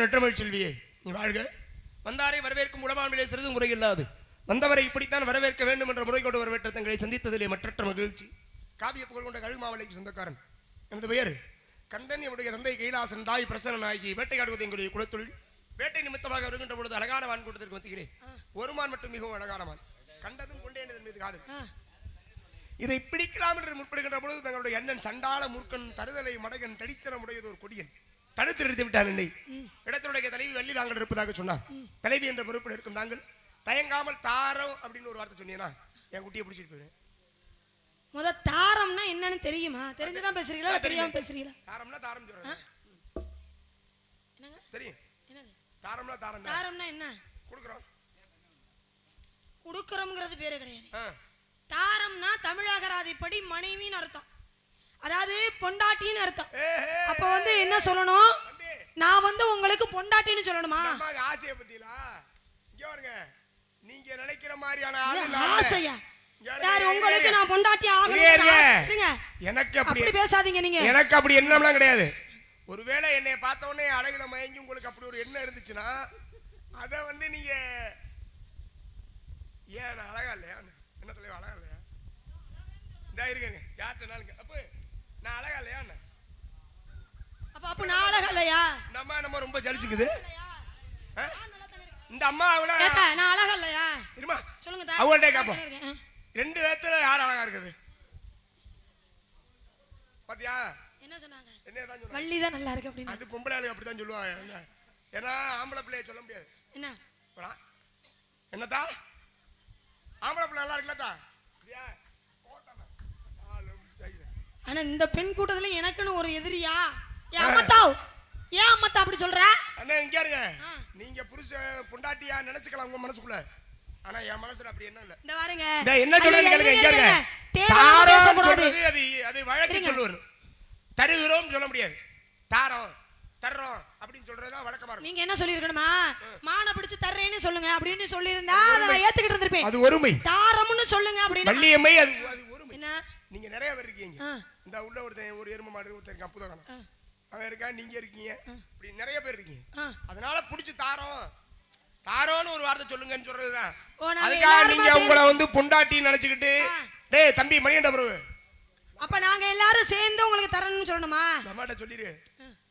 நெற்றமிழ் செல்வியே நீ வாழ்க. வந்தாரை வரவேற்கும் உடமாண்மையிலே சிறிது முறையில்லாது. வந்தவரை இப்படித்தான் வரவேற்க வேண்டும் என்ற முறை கொண்டு வரவேற்ற தங்களை சந்தித்ததிலே மற்றற்ற மகிழ்ச்சி. காவிய புகழ் கொண்ட கழுமாவளைக்கு சொந்தக்காரன். எனது பெயர் கந்தன். என்னுடைய தந்தை கைலாசன். தாய் பிரசன்ன நாயகி வேட்டையாடுவது எங்களுடைய குலத்தொழில். வேட்டை நிமித்தமாக வருகின்ற பொழுது அழகான வான் கூட்டத்திற்கு மத்தியிலே. ஒரு மான் மட்டும் மிகவும் அழகான மான். கண்டதும் கொண்டேனதன் மீது காதல். ஆ. இதை பிடிக்கலாம் என்று முற்படுகின்ற பொழுது தங்களுடைய அண்ணன் சண்டாள மூர்க்கன் தருதலை மடகன் தடித்தனம் உடையது ஒரு கொடியன். தடுத்து நிறுத்தி விட்டான் என்னை. இடத்தினுடைய தலைவி வள்ளி தாங்கள் இருப்பதாக சொன்னார் தலைவி என்ற பொறுப்பில் இருக்கும் தாங்கள் தயங்காமல் தாரம் அப்படின்னு ஒரு வார்த்தை சொன்னீங்கன்னா என் குட்டியை பிடிச்சிட்டு போயிரு முத தாரம்னா என்னன்னு தெரியுமா? தெரிஞ்சுதான் பேசுறீங்களா? தெரியாம. பேசுறீங்களா? தாரம்னா தாரம் சொல்றேன் என்னங்க? தெரியும். என்னது? தாரம்னா தாரம் தாரம்னா என்ன? கொடுக்குறோம். குடுக்கறோம்ங்கிறது பேரு கிடையாது. தாரம்னா தமிழகராதிப்படி மனைவின்னு அர்த்தம். அதாவது பொண்டாட்டின்னு அர்த்தம். அப்ப வந்து என்ன சொல்லணும்? நான் வந்து உங்களுக்கு பொண்டாட்டின்னு சொல்லணுமா? ஆசையை பத்திலா இங்க பாருங்க. நீங்க நினைக்கிற மாதிரியான. ஆசையா? யாரு உங்களுக்கு. நான் பொண்டாட்டி ஆகணும் எனக்கு அப்படி பேசாதீங்க நீங்க. எனக்கு அப்படி எண்ணம்லாம் கிடையாது. ஒருவேளை என்னை பார்த்த உடனே அழகுல மயங்கி உங்களுக்கு அப்படி ஒரு எண்ணம் இருந்துச்சுன்னா அத வந்து நீங்க ஏன் அழகா இல்லையா? என்ன தலைவா அழகா இல்லையா? இந்த இருக்கேங்க யார்கிட்டனாலுங்க அப்போ நான் அழகா இல்லையா என்ன? அப்ப அப்ப நான் அழகா இல்லையா? நம்ம ரொம்ப ஜலிச்சுக்குது. தானே. இந்த அம்மா ஏக்கா, நான் அழகா இல்லையா? இருமா. சொல்லுங்க நான் கேப்போம். தானே. ரெண்டு பேர்த்துல யார் அழகா இருக்குது? பாத்தியா? என்ன சொன்னாங்க? என்ன தான் சொல்லுவாங்க வள்ளி தான் நல்லா இருக்கு அப்படின்னு. அது பொம்பளை ஆளு அப்படிதான் சொல்லுவாங்க. என்ன? ஏன்னா ஆம்பளை பிள்ளைய சொல்ல முடியாது. என்ன? போடா. என்னத்தா? ஆம்பளை பிள்ளை நல்லா இருக்குல்லத்தா? இல்லையா? ஆனா இந்த பெண் கூட்டத்துல எனக்குன்னு ஒரு எதிரியா? ஏன் அம்மத்தாவ் ஏன் அம்மத்தா அப்படி சொல்ற? அண்ணே இங்க இருங்க. நீங்க புருஷன் பொண்டாட்டியா நினைச்சுக்கலாம் உங்க மனசுக்குள்ள. ஆனா என் மனசுல அப்படி என்ன இல்ல. இந்த பாருங்க. என்ன சொல்றேன்னு கேளுங்க இங்க இருங்க தாரம் சொல்றது அது அது வழக்கு. சொல்லுவாரு. தருகிறோம் சொல்ல முடியாது. தாரம். தர்றோம் அப்படின்னு சொல்றதுதான் வழக்கமா நீங்க என்ன சொல்லிருக்கணுமா மானை பிடிச்சு தர்றேன்னு சொல்லுங்க அப்படின்னு சொல்லியிருந்தா அதை நான் ஏத்துக்கிட்டு இருந்திருப்பேன். அது ஒருமை. தாரம்னு சொல்லுங்க அப்படின்னு. வள்ளியம்மை அது அது ஒருமை. என்ன? நீங்க நிறைய பேர் இருக்கீங்க. இந்த உள்ள ஒருத்தன் ஒரு எருமை மாடு ஒருத்தன் இருக்கான் புதகனம் ஆ. அவன் இருக்கான் நீங்க இருக்கீங்க. இப்படி நிறைய பேர் இருக்கீங்க. அதனால புடிச்சு தாரோம். தாரோன்னு ஒரு வார்த்தை சொல்லுங்கன்னு சொல்றதுதான். அதுக்காக நீங்க உங்களை வந்து பொண்டாட்டி நினைச்சுக்கிட்டு. டேய் தம்பி மணியண்ட பிரபு. அப்ப நாங்க எல்லாரும் சேர்ந்து உங்களுக்கு தரணும்னு சொல்லணுமா? அம்மாட்ட சொல்லிரு.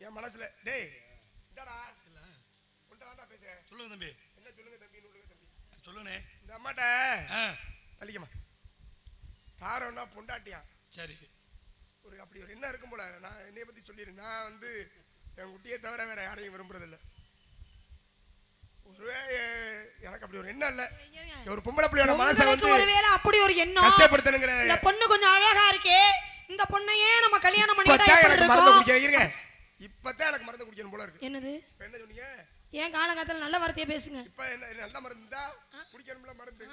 என் மனசுல டேய் இந்தாடா. தான்டா பேசுறேன். சொல்லுங்க தம்பி. என்ன சொல்லுங்க தம்பி சொல்லுங்க தம்பி? சொல்லுண்ணே. இந்த அம்மாட்ட ஆ. தள்ளிக்கமா தாரோன்னா பொண்டாட்டியா சரி. ஒரு அப்படி ஒரு என்ன இருக்கும் போல. நான் என்னைய பத்தி சொல்லிடுறேன் நான் வந்து என் குட்டியை தவிர வேற யாரையும் விரும்புறதில்ல. ஒருவேளை எனக்கு அப்படி ஒரு எண்ணம் இல்ல. ஒரு பொம்பளை பிள்ளையோட மனசை வந்து ஒருவேளை அப்படி ஒரு எண்ணம்? கஷ்டப்படுத்தணுங்கிற இந்த பொண்ணு கொஞ்சம் அழகா இருக்கே. இந்த பொண்ணையே நம்ம கல்யாணம் இப்பதான் எப்படி இருக்கும்? இப்பதான் எனக்கு மருந்து குடிக்கணும் போல இருக்கு. என்னது? என்ன சொன்னீங்க? ஏன் காலங்காலத்துல நல்ல வார்த்தையை பேசுங்க. இப்ப என்ன என்ன நல்ல மருந்து இருந்தா குடிக்கணும்ல மருந்து.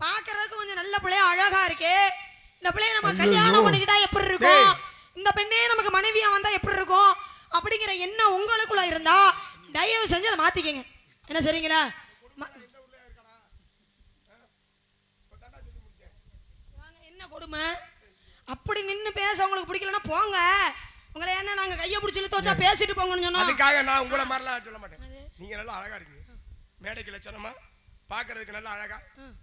பாக்குறதுக்கு கொஞ்சம் நல்ல பிள்ளைய அழகா இருக்கே. இந்த பிள்ளைய நம்ம கல்யாணம் பண்ணிக்கிட்டா எப்படி இருக்கும்? இந்த பெண்ணே நமக்கு மனைவியா வந்தா எப்படி இருக்கும்? அப்படிங்கிற எண்ணம் உங்களுக்குள்ள இருந்தா தயவு செஞ்சு அதை மாத்திக்கங்க. என்ன சரிங்களா? என்ன கொடுமை? அப்படி நின்னு பேச உங்களுக்கு பிடிக்கலன்னா போங்க. உங்களை என்ன நாங்க கையை பிடிச்சி இழுத்து வச்சா பேசிட்டு போங்கன்னு சொன்னோம். அதுக்காக நான் உங்களை மாதிரிலாம் சொல்ல மாட்டேன். நீங்க நல்லா அழகா இருக்கீங்க. மேடைக்கு லட்சணமா பாக்குறதுக்கு நல்லா அழகா.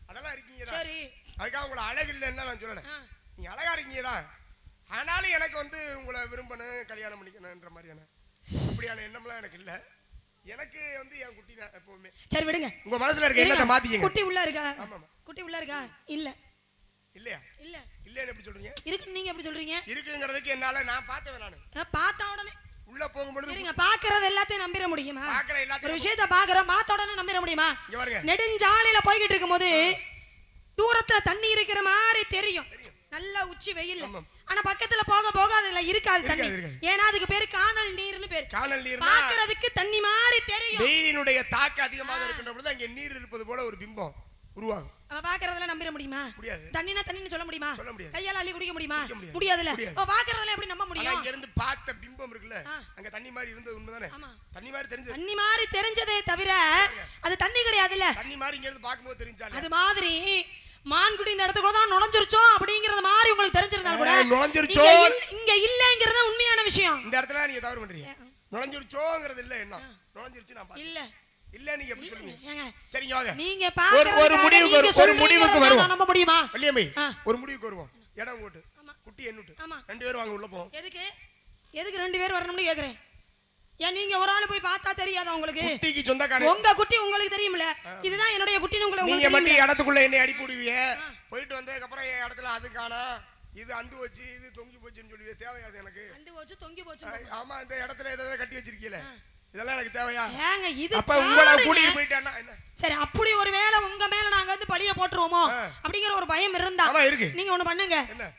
அதெல்லாம் இருக்கீங்க. சரி. அதுக்காக உங்களை அழகு இல்லைன்னு நான் சொல்லல. நீங்க அழகா இருக்கீங்க தான் ஆனாலும் எனக்கு வந்து உங்களை விரும்பணும் கல்யாணம் பண்ணிக்கணும்ன்ற மாதிரியான அப்படியான எண்ணம்லாம் எனக்கு இல்ல. எனக்கு வந்து என் குட்டி தான் எப்பவுமே. சரி விடுங்க. உங்க மனசுல இருக்க. எண்ணத்தை மாத்திக்கங்க. குட்டி உள்ள இருக்கா? ஆமாமா. குட்டி உள்ள இருக்கா? இல்ல. இல்லையா? இல்ல. இல்லைன்னு எப்படி சொல்றீங்க? இருக்குன்னு நீங்க எப்படி சொல்றீங்க? இருக்குங்கிறதுக்கு என்னால நான் பார்த்தேன் நானு. பார்த்த உடனே. உள்ள போகும்பொழுது இருங்க பாக்குறது எல்லாத்தையும் நம்பிட முடியுமா? பாக்குற ஒரு எல்லாத்தையும் விஷயத்த பாக்குறோம் பார்த்த உடனே நம்பிட முடியுமா? இங்க பாருங்க. நெடுஞ்சாலையில போய்கிட்டு இருக்கும்போது தூரத்துல தண்ணி இருக்கிற மாதிரி தெரியும். நல்ல உச்சி வெயில். ஆனா பக்கத்துல போக போக அதுல இருக்காது தண்ணி. ஏன்னா அதுக்கு பேரு காணல் நீர்னு பேரு. காணல் நீர்னா பாக்குறதுக்கு தண்ணி மாதிரி தெரியும். வெயிலினுடைய தாக்கம் அதிகமாக இருக்கின்ற பொழுது அங்கே நீர் இருப்பது போல ஒரு பிம்பம். உருவாகும். அவ பாக்குறதுல நம்பிட முடியுமா? முடியாது. தண்ணினா தண்ணின்னு சொல்ல முடியுமா? சொல்ல முடியாது. கையால அள்ளி குடிக்க முடியுமா? குடிக்க முடியாது. முடியாதுல்ல. முடியாது. அவ பாக்குறதுல எப்படி நம்ப முடியும்? இங்க இருந்து பார்த்த பிம்பம் இருக்குல்ல. அங்க தண்ணி மாதிரி இருந்தது உண்மைதானே. தண்ணி மாதிரி தெரிஞ்சது. தண்ணி மாதிரி தெரிஞ்சதே தவிர அது தண்ணி கிடையாதுல்ல. தண்ணி மாதிரி இங்க இருந்து பார்க்கும்போது தெரிஞ்சாலே. அது மாதிரி மான்குடி இந்த இடத்துக்குள்ள தான் நுழைஞ்சிருச்சோ அப்படிங்கறது மாதிரி உங்களுக்கு தெரிஞ்சிருந்தா கூட நுழைஞ்சிருச்சோ. இங்க இல்ல- இங்க இல்லங்கிறது உண்மையான விஷயம். இந்த இடத்துல நீங்க தவறு பண்றீங்க. நுழைஞ்சிருச்சோங்கிறது இல்ல என்ன நுழைஞ்சிருச்சு நான். இல்ல. இல்ல நீங்க எப்படி சரிங்க வாங்க. நீங்க ஒரு பாக்குறதுக்காக முடிவுக்கு ஒரு- ஒரு முடிவுக்கு வருவோம். நம்ப முடியுமா? வள்ளியம்மை. ஒரு முடிவுக்கு வருவோம். இடம் ஓட்டு. குட்டி எண்ணுட்டு. ஆமா. ரெண்டு பேரும் வாங்க உள்ள போவோம். எதுக்கு? எதுக்கு ரெண்டு பேர் வரணும்னு கேக்குறேன். ஏன் நீங்க ஒரு ஆளு போய் பார்த்தா தெரியாதா உங்களுக்கு? குட்டிக்கு சொந்தக்காரன். உங்க குட்டி உங்களுக்கு தெரியும்ல? இதுதான் என்னுடைய குட்டின்னு உங்களுக்கு நீங்க மட்டும்? இடத்துக்குள்ள என்ன அடிப்பு விடுவீங்க போயிட்டு வந்ததுக்கு அப்புறம் என் இடத்துல அது காணா. இது அந்து வச்சு இது தொங்கி போச்சுன்னு சொல்லுவீங்க தேவையாது எனக்கு. அந்து போச்சு தொங்கி போச்சு ஆமா இந்த இடத்துல ஏதாவது கட்டி வச்சிருக்கீல. இதெல்லாம் எனக்கு தேவையா? ஏங்க இது அப்ப உங்களை. கூட்டிட்டு போயிட்டான்னா சரி அப்படி ஒரு வேளை உங்க மேல நாங்க வந்து பழிய போட்டுருவோமோ. அப்படிங்கிற ஒரு பயம் இருந்தா இருக்கு. நீங்க ஒண்ணு பண்ணுங்க?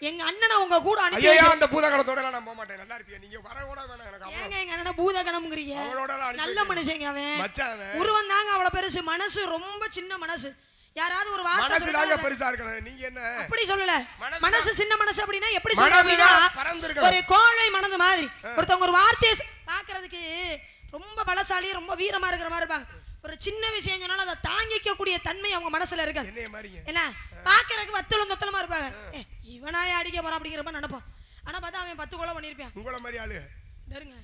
எங்க அண்ணனை உங்க கூட அனுப்பி ஐயோ. அந்த பூதகணத்தோட நான் போக மாட்டேன். நல்லா இருப்பியா? நீங்க வர கூட வேணாம் எனக்கு ஏங்க எங்க அண்ணனை பூதகணம்ங்கிறீங்க நல்ல மனுஷங்க அவன். உருவம் தாங்க அவ்வளவு பெருசு. மனசு ரொம்ப சின்ன மனசு. யாராவது ஒரு வார்த்தை பெருசா இருக்கணும். நீங்க என்ன? அப்படி சொல்லல. மனசு சின்ன மனசு அப்படின்னா எப்படி மனது சொல்ற அப்படின்னா தான் பறந்திருக்கணும். ஒரு கோழை மனது மாதிரி. ஒருத்தவங்க ஒரு வார்த்தையை பாக்குறதுக்கு ரொம்ப பலசாலி ரொம்ப வீரமா இருக்கிற மாதிரி இருப்பாங்க. ஒரு சின்ன விஷயம் சொன்னாலும் அதை தாங்கிக்க கூடிய தன்மை அவங்க மனசுல இருக்கு. என்ன? பாக்குறதுக்கு வத்தலும் தொத்தலமா இருப்பாங்க. இவனாய அடிக்க போறான் அப்படிங்கிற மாதிரி நினைப்போம். ஆனா பார்த்தா அவன் பத்து கொலை பண்ணிருப்பான் உங்கள மாதிரி ஆளு. தருங்க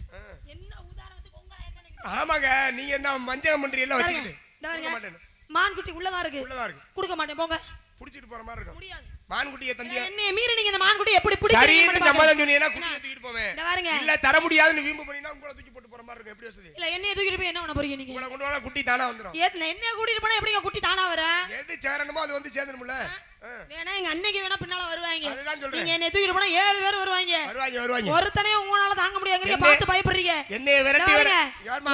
என்ன உதாரணத்துக்கு உங்களை என்ன? ஆமாங்க நீங்க என்ன மஞ்சள் பாருங்க, வச்சுக்கிட்டு மான்குட்டி உள்ளதா இருக்கு? உள்ளதா இருக்கு. கொடுக்க மாட்டேன். போங்க. புடிச்சிட்டு போற மாதிரி இருக்கும். முடியாது. மான்குட்டியை தந்தியா? என்னைய மீறி நீங்க இந்த மான்குட்டி எப்படி சரின்னு பிடிக்கிறீங்கன்னு சம்மதம் பாருங்க. சொன்னீங்கன்னா குட்டியை தூக்கிட்டு போவேன். இந்த பாருங்க. இல்ல தர முடியாதுன்னு வீம்பு பண்ணினா உங்களை தூக்கி போட்டு போற மாதிரி இருக்கும். எப்படி வசதி? இல்ல என்னைய தூக்கிட்டு போய் என்ன பண்ண போறீங்க நீங்க? உங்களை கொண்டு வர குட்டி தானா வந்துடும் ஏத்து என்னைய கூட்டிட்டு போனா எப்படிங்க குட்டி தானா வர? எது சேரணுமோ அது வந்து சேர்ந்துருமுல ஆ. வேணா எங்க அன்னைக்கு வேணா பின்னால வருவாங்க. நீங்க தூக்கிட்டு போனா ஏழு பேர் வருவாங்க வருவாங்க வருவாங்க ஒருத்தனே உங்களால தாங்க முடியாதுங்க பார்த்து பயப்படுறீங்க என்னைய விரட்டி?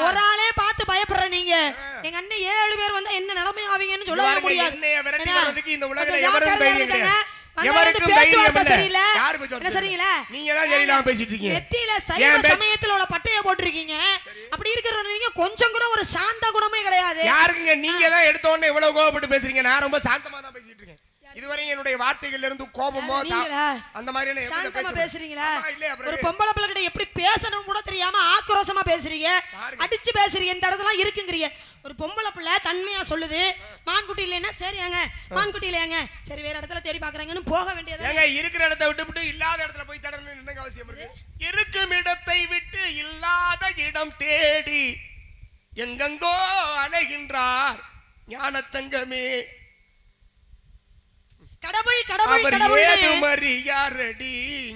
ஒரு ஆளே பார்த்து பயப்படுற நீங்க. எங்க அண்ணன் ஏழு பேர் வந்தா என்ன நிலைமை ஆவீங்கன்னு பாருங்க, முடியாது என்னைய விரட்டி இந்த தைரியம். கிடையாது. எவருக்கும் தைரியம் இல்ல. யாரு பேச்சு சரிங்களா? நீங்க தான் சரியில்லாம பேசிட்டு இருக்கீங்க. நெத்தியில சைவ சமயத்துல உள்ள பட்டைய போட்டிருக்கீங்க அப்படி இருக்கிற நீங்க கொஞ்சம் கூட ஒரு சாந்த குணமே கிடையாது யாருக்குங்க நீங்க தான் எடுத்த உடனே இவ்வளவு கோவப்பட்டு பேசுறீங்க நான் ரொம்ப சாந்தமா தான் இதுவரையும் என்னுடைய வார்த்தைகள்ல இருந்து கோபமோ? அந்த சாந்தமா பேசுவேன்? பேசுறீங்களா? ஒரு? பொம்பளை பிள்ளை கிட்ட எப்படி பேசணும் கூட தெரியாம ஆக்ரோஷமா பேசுறீங்க. அடிச்சு பேசுறீங்க இந்த இடத்துல இருக்குங்கிறீங்க. ஒரு பொம்பளை பிள்ளை தன்மையா சொல்லுது. மான்குட்டி இல்லைன்னா சரியாங்க மான்குட்டி இல்லையாங்க சரி வேற இடத்துல தேடி பாக்குறாங்கன்னு போக வேண்டியது ஏங்க இருக்கிற இடத்தை விட்டுவிட்டு இல்லாத இடத்துல போய் தேடணும்னு என்னங்க அவசியம் இருக்கு? இருக்கும் இடத்தை விட்டு இல்லாத இடம் தேடி எங்கெங்கோ அலைகின்றார் ஞானத்தங்கமே. கடவுள் கடவுள் கடவுள்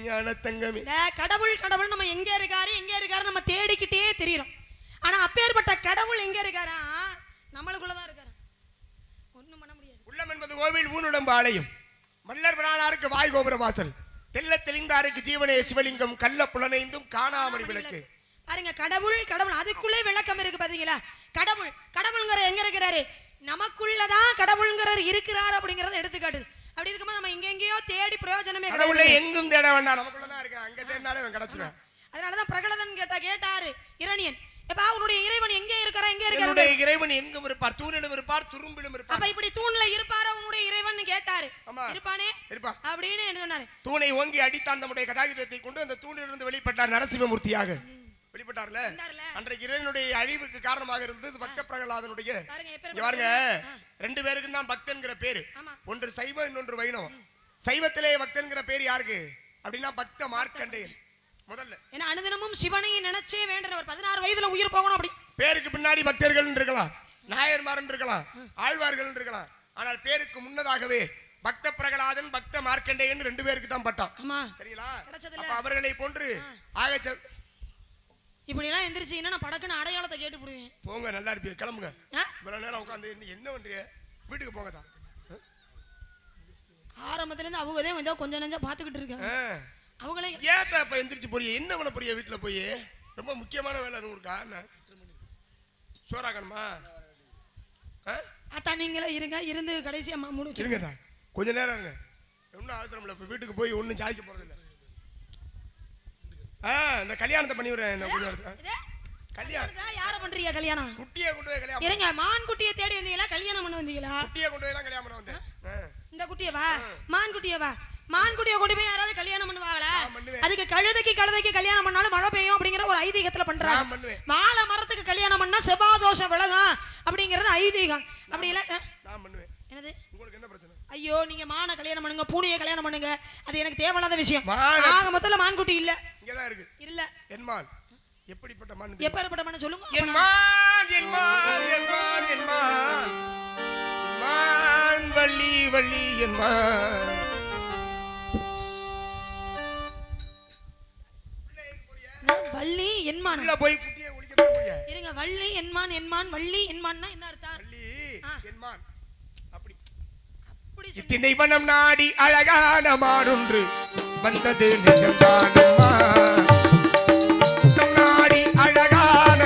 ஞானத்தங்கமே? இந்த கடவுள் கடவுள் நம்ம எங்க இருக்காரு எங்க இருக்காரு நம்ம தேடிக்கிட்டே தெரியுறோம். ஆனா அப்பேற்பட்ட கடவுள் எங்க இருக்காரா? நம்மளுக்குள்ளதான் இருக்காரு. ஒண்ணும் பண்ண முடியாது. உள்ளம் என்பது கோவில் ஊனுடம்பு ஆலயம் மல்லர் பிரானாருக்கு வாய் கோபுர வாசல். தெல்ல தெளிந்தாருக்கு ஜீவனே சிவலிங்கம் கள்ள புலனைந்தும் காணாமணி விளக்கு. பாருங்க கடவுள் கடவுள். அதுக்குள்ளே விளக்கம் இருக்கு பாத்தீங்களா? கடவுள் கடவுள்ங்கிற எங்க இருக்கிறாரு? நமக்குள்ளதான் கடவுள்ங்கிறவர் இருக்கிறார் அப்படிங்கறத எடுத்துக்காட்டுது. அப்படி இருக்கும்போது நம்ம எங்க எங்கேயோ தேடி பிரயோஜனமே கடவுளை எங்கும் தேட வேண்டாம். நமக்குள்ளதான் இருக்கேன். அங்க தேடினாலே அவன் கிடைச்சிருவான். அதனாலதான் பிரகலதன் கேட்டா கேட்டாரு இரணியன் எப்பா உன்னுடைய இறைவன் எங்க இருக்கிறா எங்க இருக்கிறாரு என்னுடைய இறைவன் எங்கும் இருப்பார். தூணிலும் இருப்பார் துரும்பிலும் இருப்பார். அப்ப இப்படி தூண்ல இருப்பாரா உன்னுடைய இறைவன் கேட்டாரு. இருப்பானே? இருப்பா அப்படின்னு என்ன சொன்னாரு? தூணை ஓங்கி அடித்தான் நம்முடைய கதாயுதத்தை கொண்டு அந்த தூணிலிருந்து வெளிப்பட்டார் நரசிம்மமூர்த்தியாக. வெளிப்பட்டார்ல. அன்றைக்கு இறைவனுடைய அழிவுக்கு காரணமாக இருந்தது பக்த பிரகலாதனுடைய பாருங்க ரெண்டு பேருக்கும் தான் பக்தன்கிற பேரு. ஒன்று சைவம் இன்னொன்று வைணவம். சைவத்திலே பக்தன்கிற பேர் யாருக்கு? அப்படின்னா பக்த மார்க்கண்டேயன். முதல்ல. ஏன்னா அனுதினமும் சிவனை நினைச்சே வேண்டவர் பதினாறு வயதுல உயிர் போகணும் அப்படி. பேருக்கு பின்னாடி பக்தர்கள் இருக்கலாம் நாயர்மாரன் இருக்கலாம் ஆழ்வார்கள் இருக்கலாம் ஆனால் பேருக்கு முன்னதாகவே பக்த பிரகலாதன் பக்த மார்க்கண்டேயன் ரெண்டு பேருக்கு தான் பட்டான் சரிங்களா? அவர்களை போன்று ஆக இப்படி எல்லாம் எந்திரிச்சீங்கன்னா நான் படக்குன்னு அடையாளத்தை கேட்டு போடுவேன். போங்க நல்லா இருப்பீங்க. கிளம்புங்க. ஆ? இவ்வளவு நேரம் உட்காந்து என்ன பண்றீங்க? வீட்டுக்கு போங்க தான் ஆரம்பத்துல இருந்து அவங்கதே ஏதோ கொஞ்சம் நெஞ்சா பாத்துக்கிட்டு இருக்காங்க அவங்களே ஏன் இப்ப எந்திரிச்சு போறீங்க? என்ன பண்ண போறீங்க வீட்டுல போய்? ரொம்ப முக்கியமான வேலை எதுவும் இருக்கா என்ன? சோறாக்கணுமா? அத்தா நீங்களே இருங்க. இருந்து கடைசியா மா- முடிச்சு இருங்க தான் கொஞ்ச நேரம் இருங்க. ஒன்றும் அவசரம் இல்லை. இப்போ வீட்டுக்கு போய் ஒன்றும் சாதிக்க போறது இல்லை ஆ இந்த கல்யாணத்தை பண்ணி விடுறேன் இந்த கொஞ்ச நேரத்துல கல்யாணம். யார பண்றீங்க கல்யாணம்? குட்டியை கொண்டு போய் கல்யாணம் இருங்க மான் குட்டியை தேடி வந்தீங்களா கல்யாணம் பண்ண வந்தீங்களா? குட்டியை கொண்டு போய் தான் கல்யாணம் பண்ண வந்தேன். ஆ. இந்த குட்டியவா மான் குட்டியவா மான் குட்டியை கொண்டு போய் யாராவது கல்யாணம் பண்ணுவாங்களா. அதுக்கு கழுதைக்கு கழுதைக்கு கல்யாணம் பண்ணாலும் மழை பெய்யும் அப்படிங்கிற ஒரு ஐதீகத்துல பண்றாங்க. வாழை மரத்துக்கு கல்யாணம் பண்ணா செவ்வாதோஷம் விலகும் அப்படிங்கிறது ஐதீகம். அப்படி இல்ல என்னது? உங்களுக்கு என்ன பிரச்சனை? ஐயோ நீங்க மான கல்யாணம் பண்ணுங்க பூனையை கல்யாணம் பண்ணுங்க. அது எனக்கு தேவையில்லாத விஷயம். மான- ஆக மொத்தத்துல மான்குட்டி இல்ல. இங்கே தான் இருக்கு. இல்ல. என்மான் எப்படிப்பட்ட மான்? எப்பேற்பட்ட மன சொல்லுங்க என் மான் என் மான் என் மான் என் மான். என் மான் வள்ளி வள்ளி என் மான். வள்ளி என்மான் போய் குட்டியை ஒழிக்க இருங்க வள்ளி என்மான் என்மான் வள்ளி என்மான்னா என்ன அர்த்தம்? வள்ளி ஆ. என் மான் அப்படி அப்படி சொல்லு. இத்தினை வனம் நாடி அழகான மானொன்று வந்தது நிஜம்தானம்மா நாடி அழகான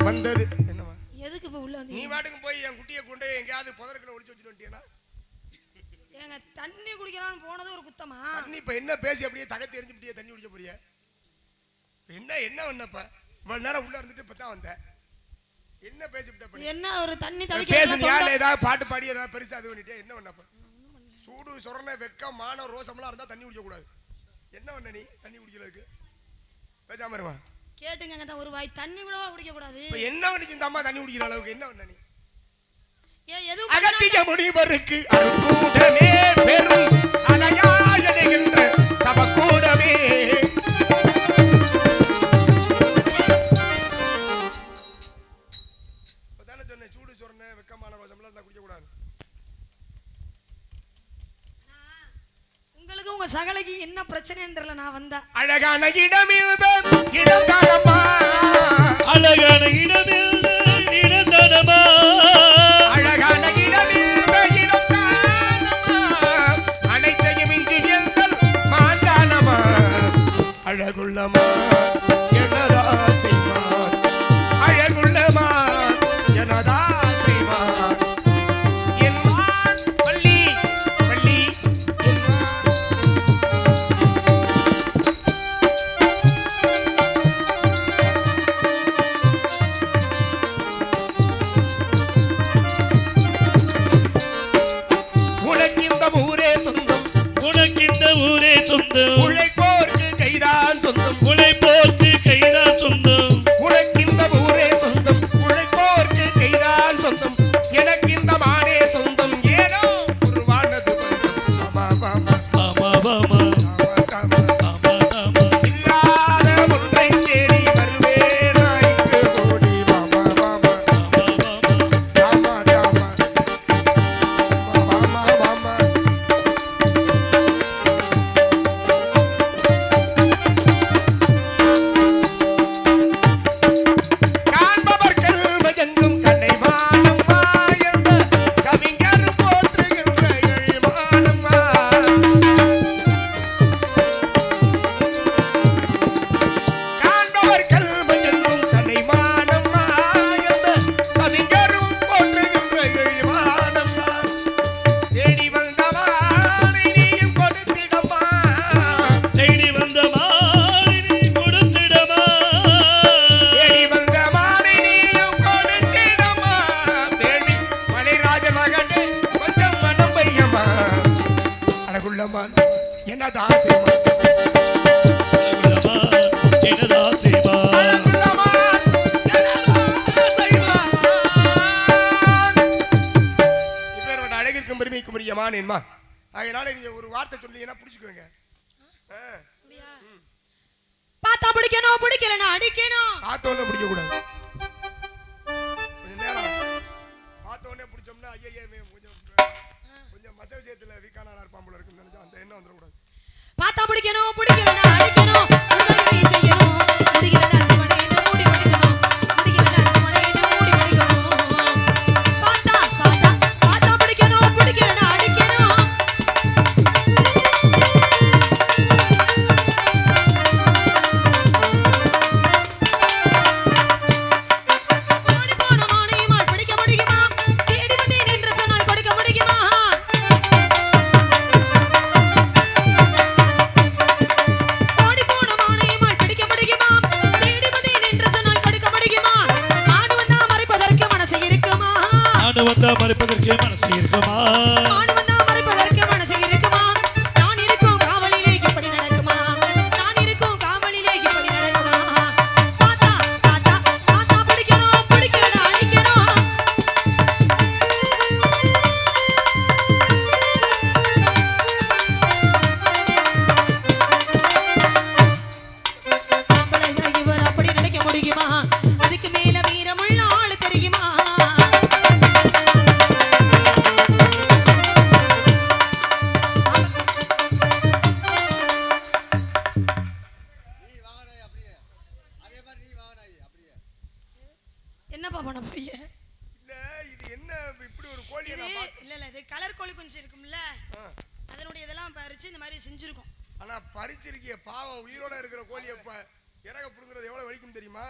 வந்தது. என்னம்மா? எதுக்கு இப்ப உள்ள நீ வந்தீங்க பாட்டுக்கு போய் என் குட்டியை கொண்டு எங்கேயாவது புதற்குள்ள ஒளிச்சு வச்சுட்டு வந்துட்டீங்கன்னா ஏங்க தண்ணி குடிக்கலாம்னு போனது ஒரு குத்தமா? தண்ணி இப்ப என்ன பேசி அப்படியே தகத்து எரிஞ்சு தண்ணி குடிக்க போறிய? இப்ப என்ன என்ன பண்ணப்ப? இவ்வளவு நேரம் உள்ள இருந்துட்டு இப்பதான் வந்த என்ன பேசிவிட்ட? என்ன ஒரு தண்ணி தவிக்க நீ யாரு ஏதாவது பாட்டு பாடி ஏதாவது பெருசா அது பண்ணிட்டே என்ன பண்ணப்ப சூடு சொரண வெக்கம் மானம் ரோசம்லாம் இருந்தா தண்ணி குடிக்க கூடாது என்ன பண்ண நீ? தண்ணி குடிக்கிறதுக்கு? பேசாம இருமா. கேட்டுங்க ஒரு வாய் தண்ணி விடவா குடிக்க கூடாது இப்ப என்ன பண்ணிச்சு இந்த அம்மா தண்ணி குடிக்கிற அளவுக்கு? என்ன பண்ண நீ? அகத்திய முனிவருக்கு அருக்கூடமே பெரும் உங்க சகலைக்கு என்ன பிரச்சனைன்னு தெரியல நான் வந்தா. அழகான இடம் தானம்மா. அழகான இடமில்ல இடந்தனமா வந்தா மறைப்பதற்கு மனசு இருக்குமா? என்னப்பா பண்ண போறீங்க? இல்ல இது என்ன இப்படி ஒரு கோழியை இது இல்ல இல்ல இது கலர் கோழி குஞ்சு இருக்கும்ல. அதனுடைய இதெல்லாம் பறிச்சு இந்த மாதிரி செஞ்சிருக்கோம். ஆனா பறிச்சிருக்கிய பாவம் உயிரோட இருக்கிற கோழியை இறக புடுங்குறது எவ்வளவு வலிக்கும் தெரியுமா?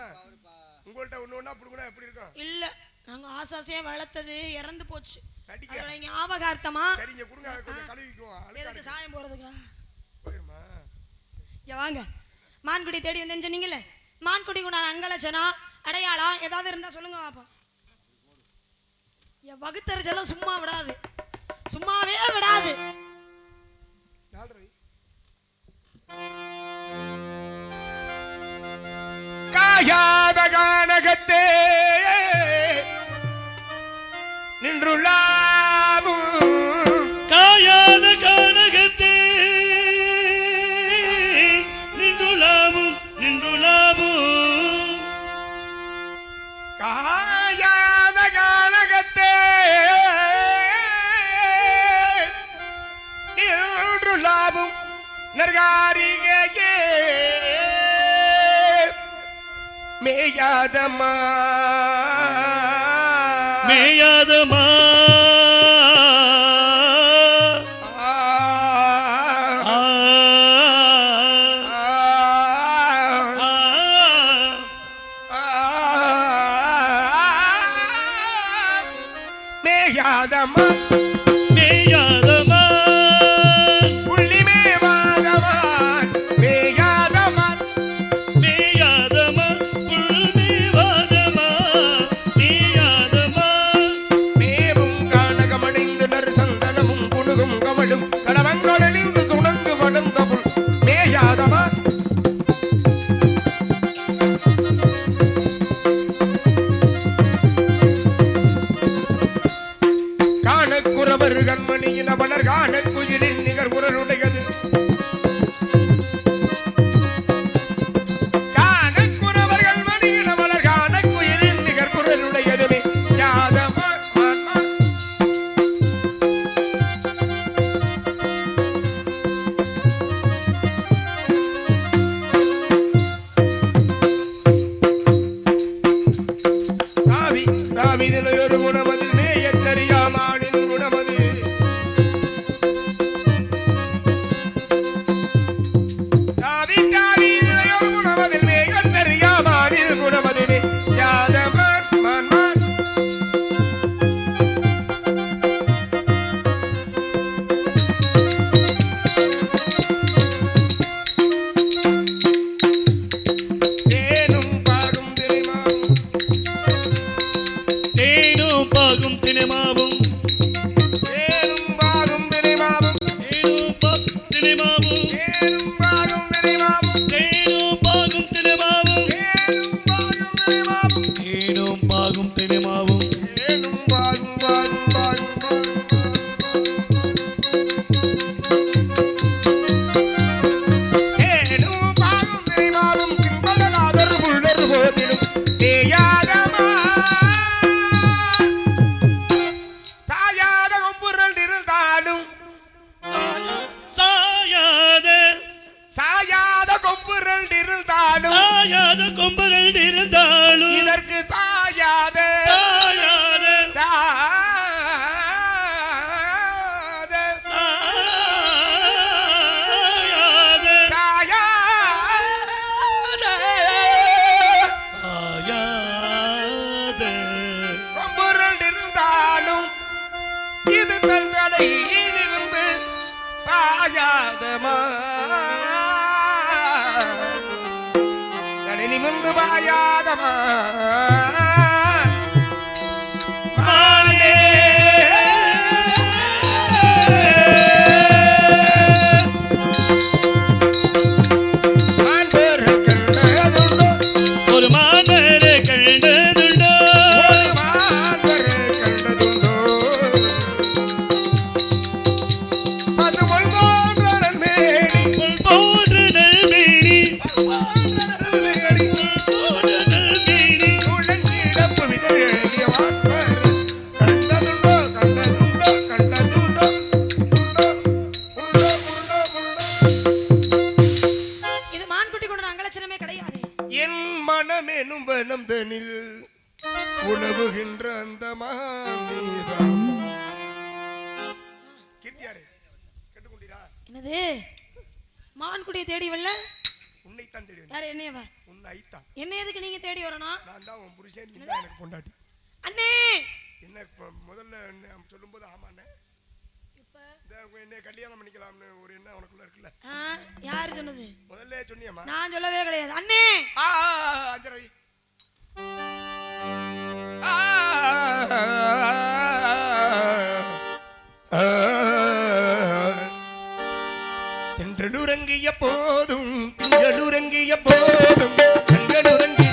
உங்கள்ட்ட ஒண்ணு ஒண்ணா புடுங்கினா எப்படி இருக்கும்? இல்ல நாங்க ஆசாசையா வளர்த்தது இறந்து போச்சு. நடிக்க. அதோட ஞாபகார்த்தமா சரிங்க கொடுங்க கொஞ்சம் கழுவிக்குவோம். எதுக்கு இருக்கு. சாயம் போறதுக்கா போயிருமா? இங்க வாங்க. மான்குடி தேடி வந்தேன்னு சொன்னீங்கல்ல? மான்குடி உண்டான அங்கலட்சணம் அடையாளம் ஏதாவது இருந்தா சொல்லுங்க பாப்போம் என் வகுத்தறிச்செல்லாம் சும்மா விடாது. சும்மாவே விடாது. காயா! மேயாதமா மேயாதம்மா. மேயாதமா சாயாத கொம்பரல் இருந்தாலும் இதற்கு சாயாத சாயாத சாயாத சாயாத சாயாத கொம்புரல் இருந்தாலும் இது உணவுகின்ற அந்த என்னது மான்குடியை தேடி வரல உன்னை தான் தேடி யார் என்னையவா உன்னை ஐத்தான் என்ன எதுக்கு நீங்க தேடி வரணும் நான் உன் புருஷன் எனக்கு பொண்டாட்டி அண்ணே என்ன முதல்ல சொல்லும்போது ஆமா அண்ணே என்ன கல்யாணம் பண்ணிக்கலாம்னு ஒரு என்ன உனக்குள்ள இருக்குல்ல யார் சொன்னது முதல்ல சொன்னியம்மா நான் சொல்லவே கிடையாது அண்ணே அஞ்சரை தென்றலுறங்கிய போதும் திங்களுறங்கிய போதும் கண்களுறங்கிய